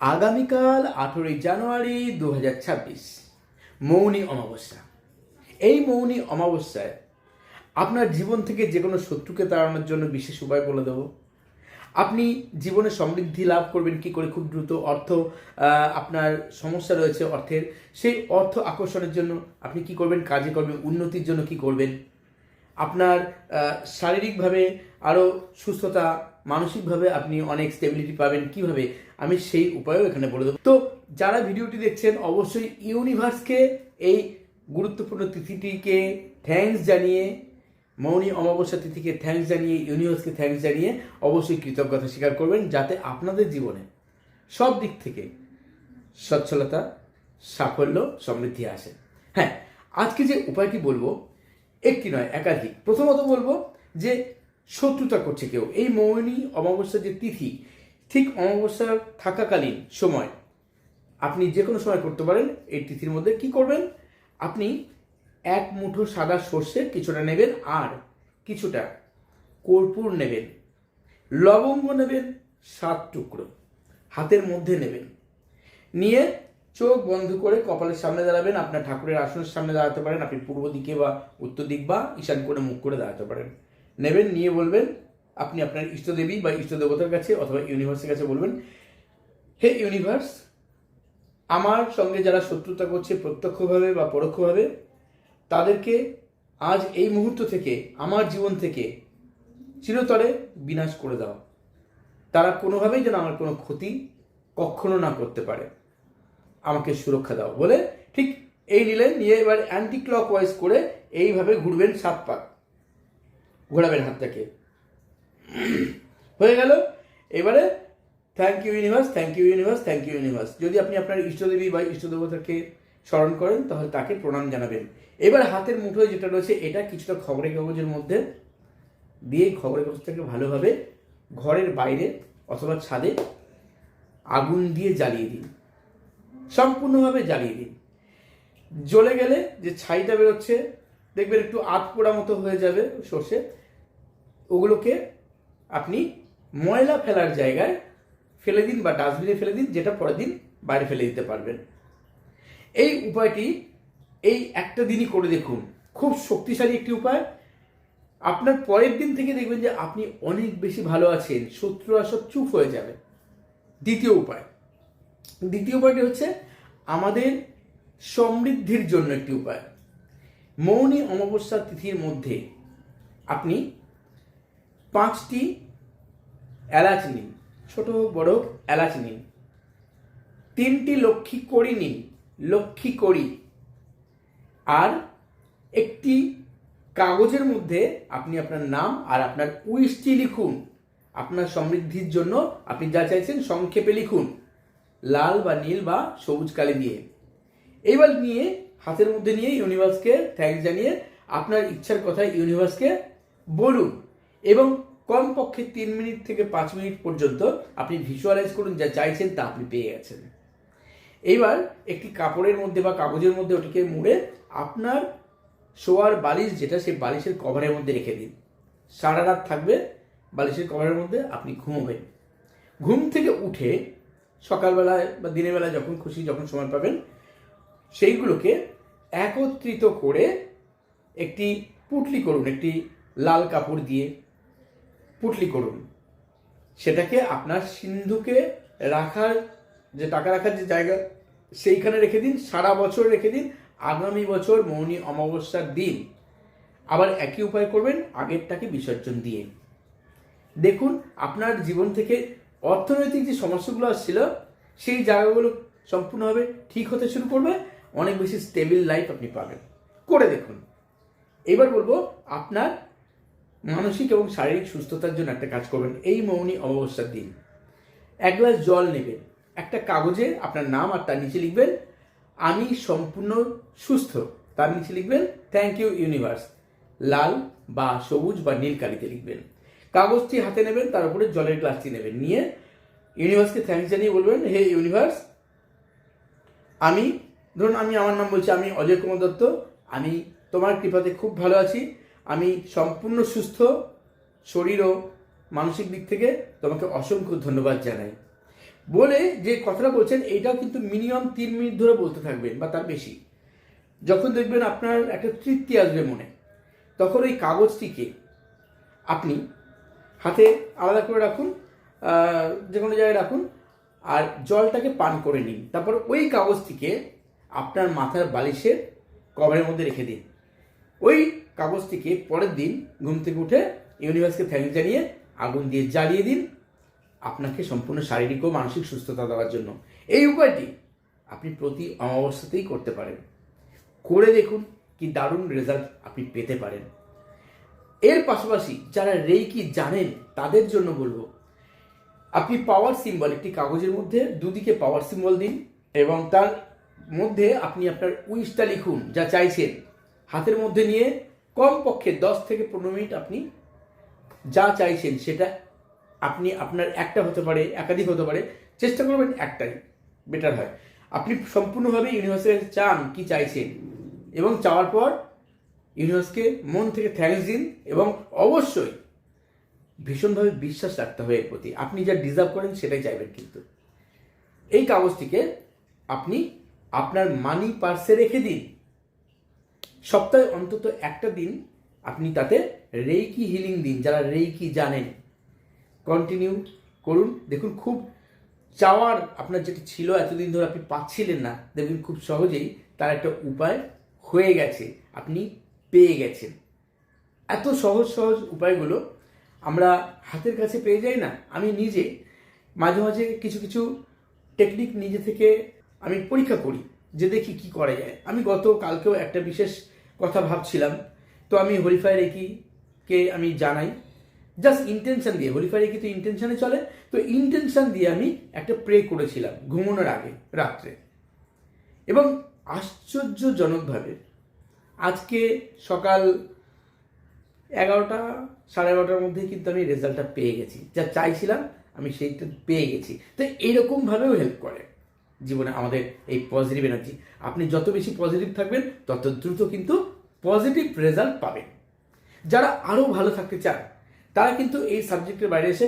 আগামীকাল আঠেরোই জানুয়ারি দু হাজার ছাব্বিশ, মৌনী অমাবস্যা। এই মৌনী অমাবস্যায় আপনার জীবন থেকে যে কোনো শত্রুকে তাড়ানোর জন্য বিশেষ উপায় বলে দেবো। আপনি জীবনে সমৃদ্ধি লাভ করবেন কি করে খুব দ্রুত। অর্থ আপনার সমস্যা রয়েছে অর্থের। সেই অর্থ আকর্ষণের জন্য আপনি কি করবেন? কাজে কর্মে উন্নতির জন্য কি করবেন? আপনার শারীরিকভাবে আরও সুস্থতা মানসিকভাবে আপনি অনেক স্টেবিলিটি পাবেন। কীভাবে? আমি সেই উপায়ও এখানে বলে দেবো। তো যারা ভিডিওটি দেখছেন, অবশ্যই ইউনিভার্সকে এই গুরুত্বপূর্ণ তিথিটিকে থ্যাঙ্কস জানিয়ে, মৌনী অমাবস্যা তিথিকে থ্যাঙ্কস জানিয়ে ইউনিভার্সকে থ্যাঙ্কস জানিয়ে অবশ্যই কৃতজ্ঞতা স্বীকার করবেন, যাতে আপনাদের জীবনে সব দিক থেকে সচ্ছলতা, সাফল্য সমৃদ্ধি আসে। হ্যাঁ আজকে যে উপায়টি বলব, একটি নয়, একাধিক। প্রথমত বলব যে শত্রুতা করছে কেউ। এই মৌনী অমাবস্যার যে তিথি, ঠিক অমাবস্যা থাকাকালীন সময়, আপনি যে কোনো সময় করতে পারেন, এই তিথির মধ্যে কি করবেন? আপনি এক মুঠো সাদা সর্ষে কিছুটা নেবেন আর কিছুটা কর্পূর নেবেন, লবঙ্গ নেবেন সাত টুকরো, হাতের মধ্যে নেবেন। নিয়ে চোখ বন্ধ করে কপালের সামনে দাঁড়াবেন, আপনার ঠাকুরের আসনের সামনে দাঁড়াতে পারেন, আপনি পূর্ব দিকে বা উত্তর দিক বা ঈশান করে মুখ করে দাঁড়াতে পারেন। নেবেন, নিয়ে বলবেন, আপনি আপনার ইষ্টদেবী বা ইষ্ট দেবতার কাছে অথবা ইউনিভার্সের কাছে বলবেন, হে ইউনিভার্স, আমার সঙ্গে যারা শত্রুতা করছে প্রত্যক্ষভাবে বা পরোক্ষভাবে, তাদেরকে আজ এই মুহূর্ত থেকে, আমার জীবন থেকে চিরতরে বিনাশ করে দাও। তারা কোনোভাবেই যেন আমার কোনো ক্ষতি কখনো না করতে পারে। আমাকে সুরক্ষা দাও। বলে ঠিক এই নিলেন নিয়ে এবার অ্যান্টি ক্লক ওয়াইজ করে এইভাবে ঘুরবেন সাত পাক। ঘোরাবেন হাতটাকে হয়ে গেল? এবারে thank you universe thank you universe thank you universe যদি আপনি আপনার ইষ্টদেবী বা ইষ্টদেবতাকে স্মরণ করেন, তাহলে তাকে প্রণাম জানাবেন। এবার হাতের মুঠোয় যেটা রয়েছে, এটা কিছুটা খবরের কাগজের মধ্যে দিয়ে খবরের কাগজটাকে ভালোভাবে ঘরের বাইরে অথবা ছাদে আগুন দিয়ে জ্বালিয়ে দিন। সম্পূর্ণভাবে জ্বালিয়ে দিন। জ্বলে গেলে যে ছাইটা বেরোচ্ছে দেখবেন একটু আত পোড়া মতো হয়ে যাবে সর্ষে। ওগুলোকে আপনি ময়লা ফেলার জায়গায় ফেলে দিন বা ডাস্টবিনে ফেলে দিন, যেটা পরের দিন বাইরে ফেলে দিতে পারবেন। এই উপায়টি এই একটা দিনই করে দেখুন। খুব শক্তিশালী একটি উপায়। আপনার পরের দিন থেকে দেখবেন যে আপনি অনেক বেশি ভালো আছেন শত্রুরা সব চুপ হয়ে যাবে। দ্বিতীয় উপায়। দ্বিতীয় উপায়টি হচ্ছে আমাদের সমৃদ্ধির জন্য একটি উপায়। মৌনী অমাবস্যা তিথির মধ্যে আপনি পাঁচটি এলাচ নিন, ছোট বড় এলাচ নিন। তিনটি লক্ষ্মী কড়ি নিন, লক্ষ্মী করি আর একটি কাগজের মধ্যে আপনি আপনার নাম আর আপনার উইশটি লিখুন। আপনার সমৃদ্ধির জন্য আপনি যা চাইছেন সংক্ষেপে লিখুন, লাল বা নীল বা সবুজ কালি দিয়ে। এইবার নিয়ে হাতের মধ্যে নিয়ে ইউনিভার্সকে থ্যাংক জানিয়ে আপনার ইচ্ছার কথা ইউনিভার্সকে বলুন। এবং কমপক্ষে তিন মিনিট থেকে পাঁচ মিনিট পর্যন্ত আপনি ভিজুয়ালাইজ করুন যা চাইছেন তা আপনি পেয়ে গেছেন। এইবার একটি কাপড়ের মধ্যে বা কাগজের মধ্যে ওটিকে মুড়ে আপনার শোয়ার বালিশ যেটা সেই বালিশের কভারের মধ্যে রেখে দিন। সারা রাত থাকবে বালিশের কভারের মধ্যে আপনি ঘুমোবেন। ঘুম থেকে উঠে সকালবেলায় বা দিনের বেলায় যখন খুশি যখন সময় পাবেন সেইগুলোকে একত্রিত করে একটি পুটলি করুন, একটি লাল কাপড় দিয়ে পুটলি করুন। সেটাকে আপনার সিন্ধুকে রাখার যে টাকা রাখার যে জায়গা, সেইখানে রেখে দিন, সারা বছর রেখে দিন, আগামী বছর মৌনী অমাবস্যার দিন। আবার একই উপায় করবেন, আগেরটাকে বিসর্জন দিয়ে। দেখুন, আপনার জীবন থেকে অর্থনৈতিক যে সমস্যাগুলো আসছিল, সেই জায়গাগুলো সম্পূর্ণভাবে ঠিক হতে শুরু করবে। অনেক বেশি স্টেবিল লাইফ আপনি পাবেন। করে দেখুন। এবার বলব, আপনার মানসিক এবং শারীরিক সুস্থতার জন্য একটা কাজ করবেন, এই মৌনী অমাবস্যার দিন। এক গ্লাস জল নেবেন, একটা কাগজে আপনার নাম আর তার নিচে লিখবেন, আমি সম্পূর্ণ সুস্থ। তার নিচে লিখবেন থ্যাংক ইউ ইউনিভার্স লাল বা সবুজ বা নীল কালিতে লিখবেন। কাগজটি হাতে নেবেন, তার উপরে জলের গ্লাসটি নেবেন। নিয়ে ইউনিভার্সকে থ্যাংকস জানিয়ে বলবেন হে ইউনিভার্স আমি ধরুন আমি আমার নাম বলছি, আমি অজয় কুমার দত্ত, আমি তোমার কৃপাতে খুব ভালো আছি। আমি সম্পূর্ণ সুস্থ, শরীর ও মানসিক দিক থেকে তোমাকে অসংখ্য ধন্যবাদ জানাই। বলে যে কথাটা বলছেন এইটাও কিন্তু মিনিমাম তিন মিনিট ধরে বলতে থাকবেন, বা তার বেশি। যখন দেখবেন আপনার একটা তৃপ্তি আসবে মনে, তখন ওই কাগজটিকে আপনি হাতে আলাদা করে রাখুন যে কোনো জায়গায় রাখুন, আর জলটাকে পান করে নিন। তারপর ওই কাগজটিকে আপনার মাথার বালিশের কভারের মধ্যে রেখে দিন। ওই কাগজটিকে পরের দিন ঘুম থেকে উঠে ইউনিভার্সকে থ্যাংক জানিয়ে আগুন দিয়ে জ্বালিয়ে দিন আপনাকে সম্পূর্ণ শারীরিক ও মানসিক সুস্থতা দেওয়ার জন্য। এই উপায়টি আপনি প্রতি অমাবস্যাতেই করতে পারেন। করে দেখুন কি দারুণ রেজাল্ট আপনি পেতে পারেন। এর পাশাপাশি যারা রেইকি জানেন তাদের জন্য বলব, আপনি পাওয়ার সিম্বল একটি কাগজের মধ্যে দুদিকে পাওয়ার সিম্বল দিন এবং তার মধ্যে আপনি আপনার উইশটা লিখুন যা চাইছেন। হাতের মধ্যে নিয়ে কমপক্ষে দশ থেকে পনেরো মিনিট আপনি যা চাইছেন সেটা আপনি আপনার একটা হতে পারে, একাধিক হতে পারে, চেষ্টা করবেন একটাই বেটার হয়। আপনি সম্পূর্ণভাবে ইউনিভার্সে চান কি চাইছেন এবং চাওয়ার পর ইউনিভার্সকে মন থেকে থ্যাঙ্কস দিন এবং অবশ্যই ভীষণভাবে বিশ্বাস রাখতে হবে এর প্রতি। আপনি যা ডিজার্ভ করেন সেটাই চাইবেন কিন্তু। এই কাগজটিকে আপনি আপনার মানি পার্সে রেখে দিন। সপ্তাহে অন্তত একটা দিন আপনি তাতে রেইকি হিলিং দিন, যারা রেইকি জানেন। কন্টিনিউ করুন। দেখুন, খুব চাওয়ার আপনার যেটা ছিল, এতদিন ধরে আপনি পাচ্ছিলেন না দেখুন খুব সহজেই তার একটা উপায় হয়ে গেছে, আপনি পেয়ে গেছেন। এত সহজ সহজ উপায়গুলো আমরা হাতের কাছে পেয়ে যাই না, আমি নিজে। মাঝে মাঝে কিছু কিছু টেকনিক নিজে থেকে আমি পরীক্ষা করি যে দেখি কি করা যায়। আমি গত কালকেও একটা বিশেষ কথা ভাবছিলাম। তো আমি হরিফাই রেকিকে আমি জানাই, জাস্ট ইন্টেনশন দিয়ে, হরিফাই রেকি তো ইন্টেনশনে চলে। তো ইন্টেনশন দিয়ে আমি একটা প্রে করেছিলাম ঘুমানোর আগে, রাত্রে। এবং আশ্চর্যজনকভাবে আজকে সকাল এগারোটা, সাড়ে এগারোটার মধ্যে কিন্তু আমি রেজাল্টটা পেয়ে গেছি। যা চাইছিলাম, আমি সেইটা পেয়ে গেছি। তো এইরকমভাবেও হেল্প করে। জীবনে আমাদের এই পজিটিভ এনার্জি আপনি যত বেশি পজিটিভ থাকবেন, তত দ্রুত কিন্তু পজিটিভ রেজাল্ট পাবেন। যারা আরও ভালো থাকতে চান, তারা কিন্তু এই সাবজেক্টের বাইরে এসে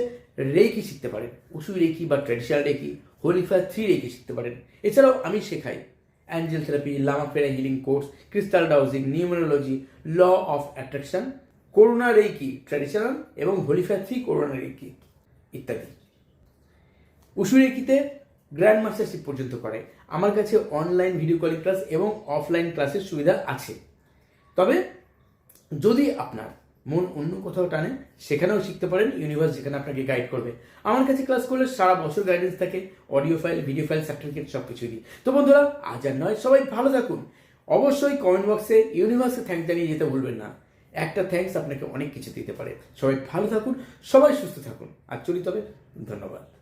রেকি শিখতে পারেন। উসু রেকি বা traditional reiki holy fire three reiki শিখতে পারেন। এছাড়াও আমি শেখাই angel therapy lama fera healing course crystal dowsing numerology law of attraction Karuna reiki traditional এবং হোলিফায়ার থ্রি করোনা রেকি ইত্যাদি। উসু রেকিতে গ্র্যান্ড মাস্টারশিপ পর্যন্ত করে। আমার কাছে অনলাইন ভিডিও কলিং ক্লাস এবং অফলাইন ক্লাসের সুবিধা আছে। তবে যদি আপনার মন অন্য কোথাও টানে, সেখানেও শিখতে পারেন ইউনিভার্স যেখানে আপনাকে গাইড করবে। আমার কাছে ক্লাস করলে সারা বছর গাইডেন্স থাকে audio file video file certificate সব কিছুই দিই তো বন্ধুরা, আজ আর নয়, সবাই ভালো থাকুন। অবশ্যই কমেন্ট বক্সে ইউনিভার্সে থ্যাংক জানিয়ে যেতে ভুলবেন না। একটা থ্যাঙ্কস আপনাকে অনেক কিছু দিতে পারে। সবাই ভালো থাকুন, সবাই সুস্থ থাকুন। আর চলি তবে, ধন্যবাদ।